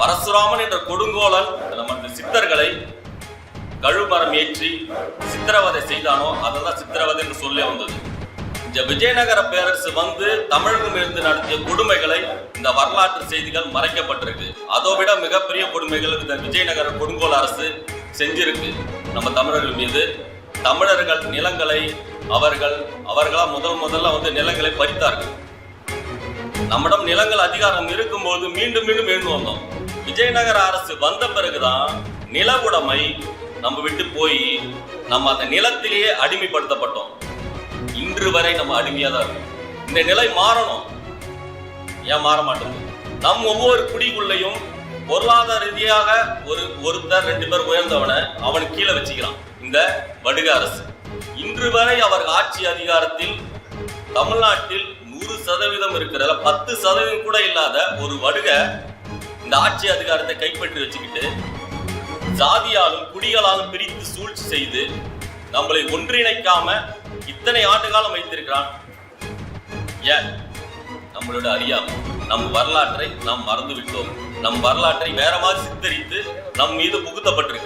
பரசுராமன் என்ற கொடுங்கோலன் நமது சித்தர்களை கழுமரம் ஏற்றி சித்திரவதை செய்தானோ அதெல்லாம் சித்திரவதை என்று சொல்லி வந்தது. இந்த விஜயநகர பேரரசு வந்து தமிழகம் இருந்து நடத்திய கொடுமைகளை இந்த வரலாற்று செய்திகள் மறைக்கப்பட்டிருக்கு. அதை விட மிகப்பெரிய கொடுமைகள் இந்த விஜயநகர கொடுங்கோல் அரசு செஞ்சிருக்கு. நம்ம தமிழர்கள் மீது தமிழர்கள் நிலங்களை அவர்கள் அவர்களா முதல் முதல்ல வந்து நிலங்களை பறித்தார்கள். நம்மிடம் நிலங்கள் அதிகாரம் இருக்கும்போது மீண்டும் மீண்டும் எழுந்து வந்தோம். விஜயநகர அரசு வந்த பிறகுதான் நில உடைமை நம்ம விட்டு போய் நம்ம அந்த நிலத்திலேயே அடிமைப்படுத்தப்பட்டோம். இன்று வரை நம்ம அடிமையா தான் இருக்கோம். இந்த நிலை மாறணும். ஏன் மாற மாட்டேங்குது நம் ஒவ்வொரு குடிக்குள்ளையும் பொருளாதார ரீதியாக ஒரு ஒருத்தர் ரெண்டு பேர் உயர்ந்தவனை அவன் கீழே வச்சுக்கிறான். இந்த வடுக அரசு. இன்று வரை அவர் ஆட்சி அதிகாரத்தில் தமிழ்நாட்டில் நூறு சதவீதம் இருக்கிறதுல பத்து சதவீதம் கூட இல்லாத ஒரு வடுக இந்த ஆட்சி அதிகாரத்தை கைப்பற்றி வச்சுக்கிட்டு ஜாதியாலும் குடிகளாலும் பிரித்து சூழ்ச்சி செய்து நம்மளை ஒன்றிணைக்காம இத்தனை ஆண்டு காலம் வைத்திருக்கிறான். ஏன்? நம்மளோட அறியாமை நம் வரலாற்றை நாம் மறந்து விட்டோம் நம் வரலாற்றை வேற மாதிரி சித்தரித்து நம் மீது புகுத்தப்பட்டிருக்கு.